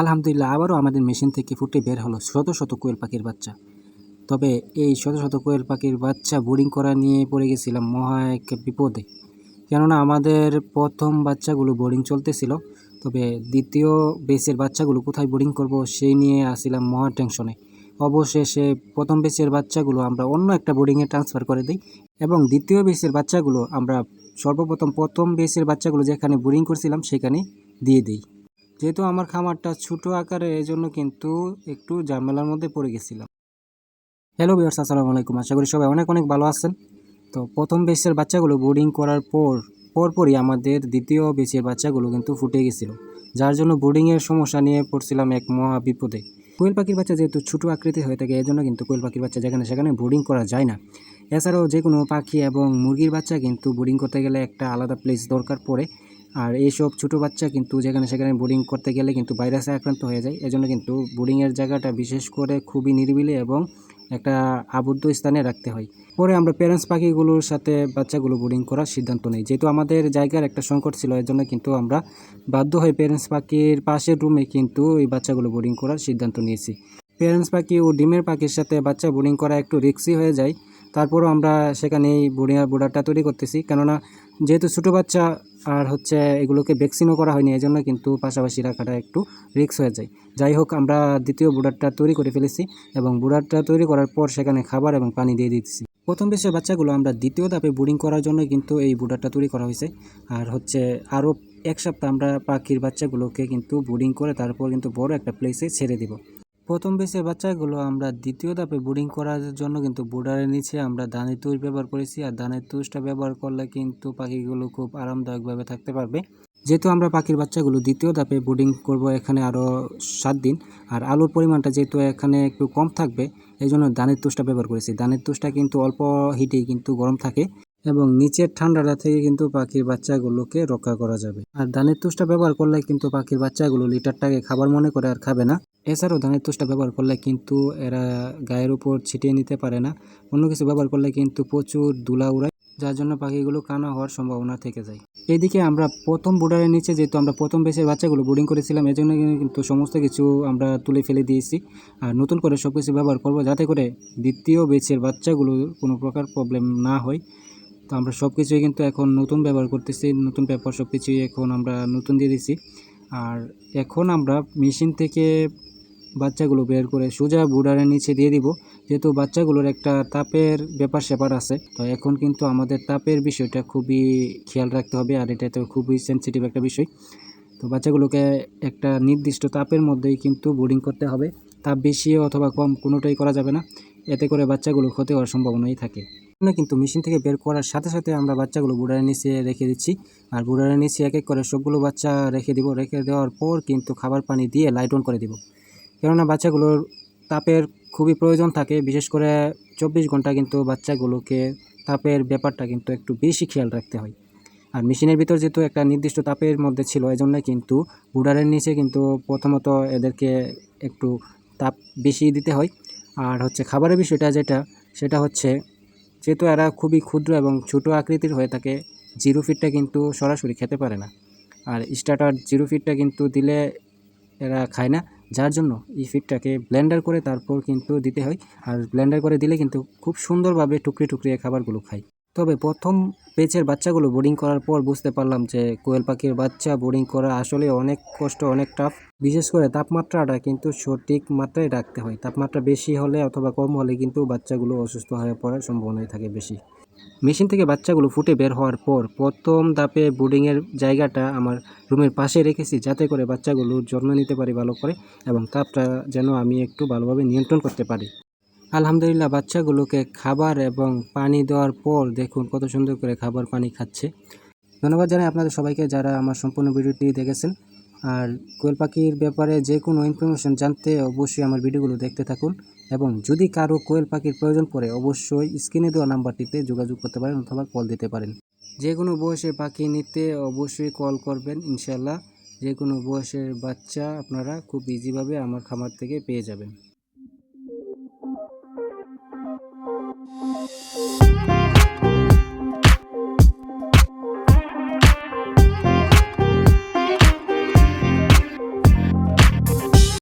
আলহামদুলিল্লাহ, আবারও আমাদের মেশিন থেকে ফুটে বের হলো শত শত কোয়েল পাখির বাচ্চা। তবে এই শত শত কোয়েল পাখির বাচ্চা বোর্ডিং করা নিয়ে পড়ে গেছিলাম মহা এক বিপদে। কেননা আমাদের প্রথম বাচ্চাগুলো বোর্ডিং চলতেছিল, তবে দ্বিতীয় বেসের বাচ্চাগুলো কোথায় বোর্ডিং করব সেই নিয়ে আসছিলাম মহা টেনশনে। অবশেষে প্রথম বেসের বাচ্চাগুলো আমরা অন্য একটা বোর্ডিংয়ে ট্রান্সফার করে দিই এবং দ্বিতীয় বেসের বাচ্চাগুলো আমরা সর্বপ্রথম প্রথম বেসের বাচ্চাগুলো যেখানে বোর্ডিং করছিলাম সেখানে দিয়ে দিই। যেহেতু আমার খামারটা ছোটো আকারে এই জন্য কিন্তু একটু ঝামেলার মধ্যে পড়ে গেছিলাম। হ্যালো বিয়ার্স আসসালামু আলাইকুম। আশা করি সবাই অনেক অনেক ভালো আছেন। তো প্রথম বেসের বাচ্চাগুলো বোর্ডিং করার পর, পরপরই আমাদের দ্বিতীয় বেসের বাচ্চাগুলো কিন্তু ফুটে গেছিল। যার জন্য বোর্ডিংয়ের সমস্যা নিয়ে পড়ছিলাম এক মহা বিপদে। কোয়েল পাখির বাচ্চা যেহেতু ছোটো আকৃতি হয়ে থাকে এই জন্য কিন্তু কোয়েল পাখির বাচ্চা যেখানে সেখানে বোর্ডিং করা যায় না। এছাড়াও যে কোনো পাখি এবং মুরগির বাচ্চা কিন্তু বোর্ডিং করতে গেলে একটা আলাদা প্লেস দরকার পড়ে। আর এইসব ছোটো বাচ্চা কিন্তু যেখানে সেখানে বোর্ডিং করতে গেলে কিন্তু ভাইরাসে আক্রান্ত হয়ে যায়। এজন্য কিন্তু বোর্ডিংয়ের জায়গাটা বিশেষ করে খুবই নিরিবিলি এবং একটা আবদ্ধ স্থানে রাখতে হয়। পরে আমরা প্যারেন্টস পাখিগুলোর সাথে বাচ্চাগুলো বোর্ডিং করার সিদ্ধান্ত নিই। যেহেতু আমাদের জায়গার একটা সংকট ছিল এর জন্য কিন্তু আমরা বাধ্য হয়ে প্যারেন্টস পাখির পাশের রুমে কিন্তু এই বাচ্চাগুলো বোর্ডিং করার সিদ্ধান্ত নিয়েছি। প্যারেন্টস পাখি ও ডিমের পাখির সাথে বাচ্চা বোর্ডিং করা একটু রিক্সি হয়ে যায়। তারপরও আমরা সেখানেই বোর্ডিং বোর্ডারটা তৈরি করতেছি। কেননা যেহেতু ছোটো বাচ্চা আর হচ্ছে এগুলোকে ভ্যাকসিনও করা হয়নি এই জন্য কিন্তু পাশাপাশি রাখাটা একটু রিক্স হয়ে যায়। যাই হোক, আমরা দ্বিতীয় বুডারটা তৈরি করে ফেলেছি এবং বুডারটা তৈরি করার পর সেখানে খাবার এবং পানি দিয়ে দিতেছি প্রথম বেশের বাচ্চাগুলো আমরা দ্বিতীয় ধাপে বোর্ডিং করার জন্য কিন্তু এই বুডারটা তৈরি করা হয়েছে। আর হচ্ছে আরও এক সপ্তাহ আমরা পাখির বাচ্চাগুলোকে কিন্তু বোর্ডিং করে তারপর কিন্তু বড় একটা প্লেসে ছেড়ে দিব। প্রথম বেসের বাচ্চাগুলো আমরা দ্বিতীয় ধাপে বোর্ডিং করার জন্য কিন্তু বোর্ডারের নিচে আমরা ধানের তুষ ব্যবহার করেছি আর ধানের তুষটা ব্যবহার করলে কিন্তু পাখিগুলো খুব আরামদায়কভাবে থাকতে পারবে। যেহেতু আমরা পাখির বাচ্চাগুলো দ্বিতীয় ধাপে বোর্ডিং করব এখানে আরও সাত দিন, আর আলুর পরিমাণটা যেহেতু এখানে একটু কম থাকবে, এই জন্য ধানের তুষটা ব্যবহার করেছি। ধানের তুষটা কিন্তু অল্প হিটেই কিন্তু গরম থাকে। এবং নিচের ঠান্ডাটা থেকে কিন্তু পাখির বাচ্চাগুলোকে রক্ষা করা যাবে। আর ধানের তুষটা ব্যবহার করলে কিন্তু পাখির বাচ্চাগুলো লিটারটাকে খাবার মনে করে আর খাবে না। এছাড়াও ধানের তুষটা ব্যবহার করলে কিন্তু এরা গায়ের উপর ছিটিয়ে নিতে পারে না। অন্য কিছু ব্যবহার করলে কিন্তু প্রচুর দুলা উড়ায়, যার জন্য পাখিগুলো কানা হওয়ার সম্ভাবনা থেকে যায়। এদিকে আমরা প্রথম বোর্ডারের নিচে যেহেতু আমরা প্রথম বেসের বাচ্চাগুলো বোর্ডিং করেছিলাম, এজন্য কিন্তু সমস্ত কিছু আমরা তুলে ফেলে দিয়েছি। আর নতুন করে সব কিছু ব্যবহার করব যাতে করে দ্বিতীয় বেচের বাচ্চাগুলো কোনো প্রকার প্রবলেম না হয়। আমরা সব কিছুই কিন্তু এখন নতুন ব্যবহার করতেছি, নতুন পেপার সব কিছুই এখন আমরা নতুন দিয়ে দিছি। আর এখন আমরা মেশিন থেকে বাচ্চাগুলো বের করে সোজা বুডারের নিচে দিয়ে দিব, যেহেতু বাচ্চাগুলোর একটা তাপের ব্যাপার স্যাপার আছে। তো এখন কিন্তু আমাদের তাপের বিষয়টা খুবই খেয়াল রাখতে হবে, আর এটা তো খুবই সেন্সিটিভ একটা বিষয়। তো বাচ্চাগুলোকে একটা নির্দিষ্ট তাপের মধ্যেই কিন্তু বোর্ডিং করতে হবে। তাপ বেশি অথবা কম কোনোটাই করা যাবে না। এতে করে বাচ্চাগুলো ক্ষতি হওয়ার সম্ভাবনাই থাকে। না কিন্তু মেশিন থেকে বের করার সাথে সাথে আমরা বাচ্চাগুলো বুড়ারের নিচে রেখে দিচ্ছি। আর বুড়ারের নিচে এক এক করে সবগুলো বাচ্চা রেখে দিব। রেখে দেওয়ার পর কিন্তু খাবার পানি দিয়ে লাইট অন করে দিব। কেননা বাচ্চাগুলোর তাপের খুবই প্রয়োজন থাকে। বিশেষ করে চব্বিশ ঘণ্টা কিন্তু বাচ্চাগুলোকে তাপের ব্যাপারটা কিন্তু একটু বেশি খেয়াল রাখতে হয়। আর মেশিনের ভিতর যেহেতু একটা নির্দিষ্ট তাপের মধ্যে ছিল এই জন্য কিন্তু বুডারের নিচে কিন্তু প্রথমত এদেরকে একটু তাপ বেশি দিতে হয়। আর হচ্ছে খাবারের বিষয়টা যেটা, সেটা হচ্ছে যেহেতু এরা খুবই ক্ষুদ্র এবং ছোটো আকৃতির হয়ে থাকে। জিরো ফিটটা কিন্তু সরাসরি খেতে পারে না। আর স্টার্টার জিরো ফিটটা কিন্তু দিলে এরা খায় না। যার জন্য এই ফিটটাকে ব্লেন্ডার করে তারপর কিন্তু দিতে হয়। আর ব্লেন্ডার করে দিলে কিন্তু খুব সুন্দরভাবে টুকরি টুকরি খাবারগুলো খায়। তবে প্রথম পেচের বাচ্চাগুলো বোর্ডিং করার পর বুঝতে পারলাম যে কোয়েল পাখির বাচ্চা বোর্ডিং করা আসলে অনেক কষ্ট, অনেক টাফ বিশেষ করে তাপমাত্রাটা কিন্তু সঠিক মাত্রায় রাখতে হয়। তাপমাত্রা বেশি হলে অথবা কম হলে কিন্তু বাচ্চাগুলো অসুস্থ হয়ে পড়ার সম্ভাবনাই থাকে বেশি। মেশিন থেকে বাচ্চাগুলো ফুটে বের হওয়ার পর প্রথম ধাপে বোর্ডিংয়ের জায়গাটা আমার রুমের পাশে রেখেছি যাতে করে বাচ্চাগুলোর যত্ন নিতে পারি ভালো করে এবং তাপটা যেন আমি একটু ভালোভাবে নিয়ন্ত্রণ করতে পারি। আলহামদুলিল্লাহ, বাচ্চাগুলোকে খাবার এবং পানি দেওয়ার পর দেখুন কত সুন্দর করে খাবার পানি খাচ্ছে। ধন্যবাদ জানাই আপনাদের সবাইকে যারা আমার সম্পূর্ণ ভিডিওটি দেখেছেন। আর কোয়েল পাখির ব্যাপারে যে কোনো ইনফরমেশন জানতে অবশ্যই আমার ভিডিওগুলো দেখতে থাকুন। এবং যদি কারও কোয়েল পাখির প্রয়োজন পড়ে, অবশ্যই স্ক্রিনে দেওয়া নাম্বারটিতে যোগাযোগ করতে পারেন অথবা কল দিতে পারেন। যে কোনো বয়সের পাখি নিতে অবশ্যই কল করবেন ইনশাল্লাহ যে কোনো বয়সের বাচ্চা আপনারা খুব ইজিভাবে আমার খামার থেকে পেয়ে যাবেন।